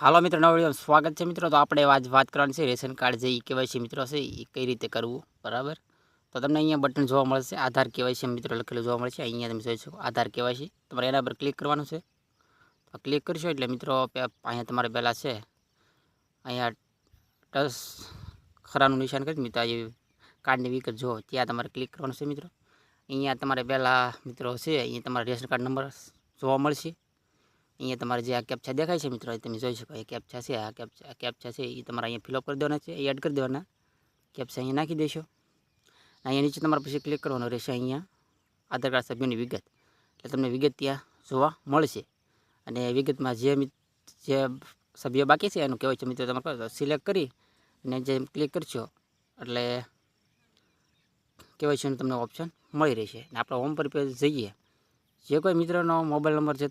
હાલો મિત્રો, નવા વીડિયો સ્વાગત છે મિત્રો. તો આપણે આજ વાત કરવાની છે, રેશન કાર્ડ જે કેવાયસી મિત્રો છે એ કઈ રીતે કરવું? બરાબર? તો તમને અહીંયા બટન જોવા મળશે, આધાર કેવાયસી મિત્રો લખેલું જોવા મળશે. અહીંયા તમે જોઈ શકો, આધાર કેવાયસી તમારે એના પર ક્લિક કરવાનું છે. તો ક્લિક કરશો એટલે મિત્રો અહીંયા તમારે પહેલાં છે, અહીંયા ટસ ખરાનું નિશાન કરી મિત્રો. આ કાર્ડની વિગત જો ત્યાં તમારે ક્લિક કરવાનું છે મિત્રો. અહીંયા તમારે પહેલાં મિત્રો છે, અહીંયા તમારે રેશન કાર્ડ નંબર જોવા મળશે. અહીંયા તમારે જે આ કેપ્ચા દેખાય છે મિત્રો તમે જોઈ શકો. એ કેપ્ચા છે, આ કેપ્ચા કેપ્ચા છે એ તમારે અહીંયા ફિલઅપ કરી દેવાના છે, એ એડ કરી દેવાના. કેપ્ચા અહીંયા નાખી દેશો. અહીંયા નીચે તમારે પછી ક્લિક કરવાનું રહેશે અહીંયા, આધાર કાર્ડ સભ્યોની વિગત. એટલે તમને વિગત ત્યાં જોવા મળશે. અને વિગતમાં જે જે સભ્યો બાકી છે, એનું કહેવાય છે મિત્રો, તમારે સિલેક્ટ કરી અને જે ક્લિક કરશો, એટલે કહેવાય છે તમને ઓપ્શન મળી રહેશે. અને આપણે હોમ પર જઈએ. જે કોઈ મિત્રનો મોબાઈલ નંબર છે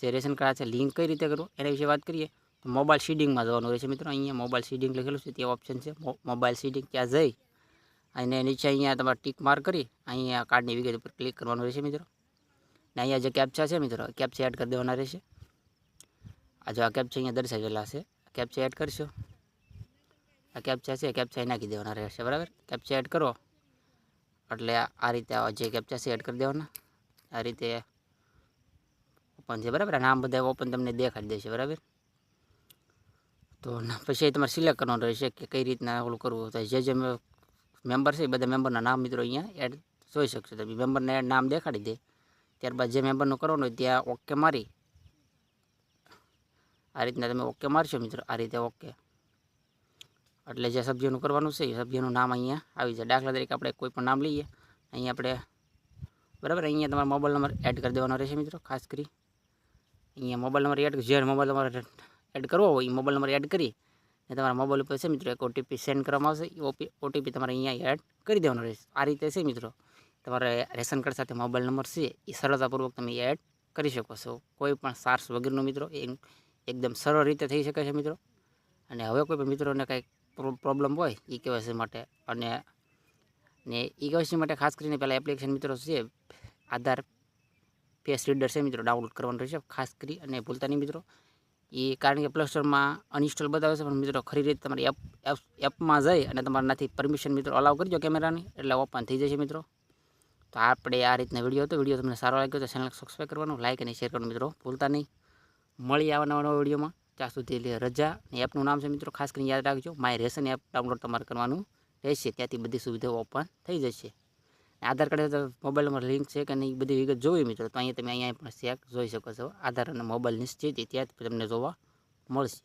જે રેશન કાર્ડ છે લિંક કઈ રીતે કરવું, એના વિશે વાત કરીએ, તો મોબાઈલ સીડિંગમાં જવાનું રહેશે મિત્રો. અહીંયા મોબાઈલ સીડિંગ લખેલું છે, તે ઓપ્શન છે. મોબાઈલ સીડિંગ ત્યાં જઈ અને નીચે અહીંયા તમારે ટીક માર્ક કરી, અહીંયા કાર્ડની વિગત ઉપર ક્લિક કરવાનું રહેશે મિત્રો. ને અહીંયા જે કેપ્ચા છે મિત્રો કેપ્ચા એડ કરી દેવાના રહેશે. આ જો આ કેપ્ચા અહીંયા દર્શાવેલા છે કેપ્ચા એડ કરશો. આ કેપ્ચા છે કેપ્ચા નાખી દેવાના રહેશે, બરાબર? કેપ્ચા એડ કરો. એટલે આ રીતે જે કેપ્ચા છે એડ કરી દેવાના. આ રીતે. ઓપન છે, બરાબર? આ નામ બધા ઓપન તમને દેખાડી દેશે, બરાબર? તો પછી તમારે સિલેક્ટ કરવાનું રહેશે કે કઈ રીતના ઓલું કરવું તો જે જે મેમ્બર છે એ બધા મેમ્બરના નામ મિત્રો અહીંયા એડ જોઈ શકશો તમે. મેમ્બરને નામ દેખાડી દે. ત્યારબાદ જે મેમ્બરનું કરવાનું હોય ત્યાં ઓકે મારી. આ રીતના તમે ઓકે મારશો મિત્રો. આ રીતે ઓકે એટલે જે સભ્યનું કરવાનું છે એ સભ્યનું નામ અહીંયા આવી જાય. દાખલા તરીકે આપણે કોઈ પણ નામ લઈએ. અહીંયા આપણે બરાબર? અહીંયા તમારો મોબાઈલ નંબર એડ કરી દેવાનો રહેશે મિત્રો, ખાસ કરી. અહીંયા મોબાઈલ નંબર એડ જે મોબાઈલ નંબર એડ કરવો હોય, એ મોબાઈલ નંબર એડ કરી અને તમારા મોબાઈલ ઉપર છે મિત્રો, એક ઓટીપી સેન્ડ કરવામાં આવશે. એ ઓટીપી તમારે અહીંયા એડ કરી દેવાનો રહેશે. આ રીતે છે મિત્રો, તમારે રેશન કાર્ડ સાથે મોબાઈલ નંબર છે, એ સરળતાપૂર્વક તમે એડ કરી શકો છો. કોઈ પણ સાર્સ વગરનો મિત્રો એકદમ સરળ રીતે થઈ શકે છે મિત્રો. અને હવે કોઈ પણ મિત્રોને કંઈક પ્રોબ્લેમ હોય, એ કેવાયસી માટે. અને ને એ કેવાયસી માટે ખાસ કરીને પહેલાં એપ્લિકેશન મિત્રો છે, આધાર ફેસ રીડર છે મિત્રો ડાઉનલોડ કરવાનું રહેશે. ખાસ કરી અને ભૂલતા નહીં મિત્રો. એ કારણ કે પ્લે સ્ટોરમાં અનઇન્સ્ટોલ બતાવે છે, પણ મિત્રો ખરી રીતે તમારી એપ એપ એપમાં જઈ અને તમારાથી પરમિશન મિત્રો અલાવ કરજો કેમેરાની, એટલે ઓપન થઈ જશે મિત્રો. તો આપણે આ રીતના વીડિયો હતો. વીડિયો તમને સારો લાગ્યો તો ચેનલ સબસ્ક્રાઈબ કરવાનું લાઇક અને શેર કરવાનું મિત્રો. ભૂલતા નહીં. મળી આવા નવા નવા વિડીયોમાં. ત્યાં સુધી રજા. એપનું નામ છે મિત્રો ખાસ કરીને યાદ રાખજો. માય રેશન એપ ડાઉનલોડ તમારે કરવાનું. રહેશે, ત્યાંથી બધી સુવિધાઓ ઓપન થઈ જશે. Aadhaar card mobile number link છે કે નહીં બધી વિગત જોવી મિત્રો, તો અહીંયા તમે અહીંયા પણ ચેક જોઈ શકો છો. આધાર અને મોબાઈલની સ્થિતિ ત્યાં તમને જોવા મળશે.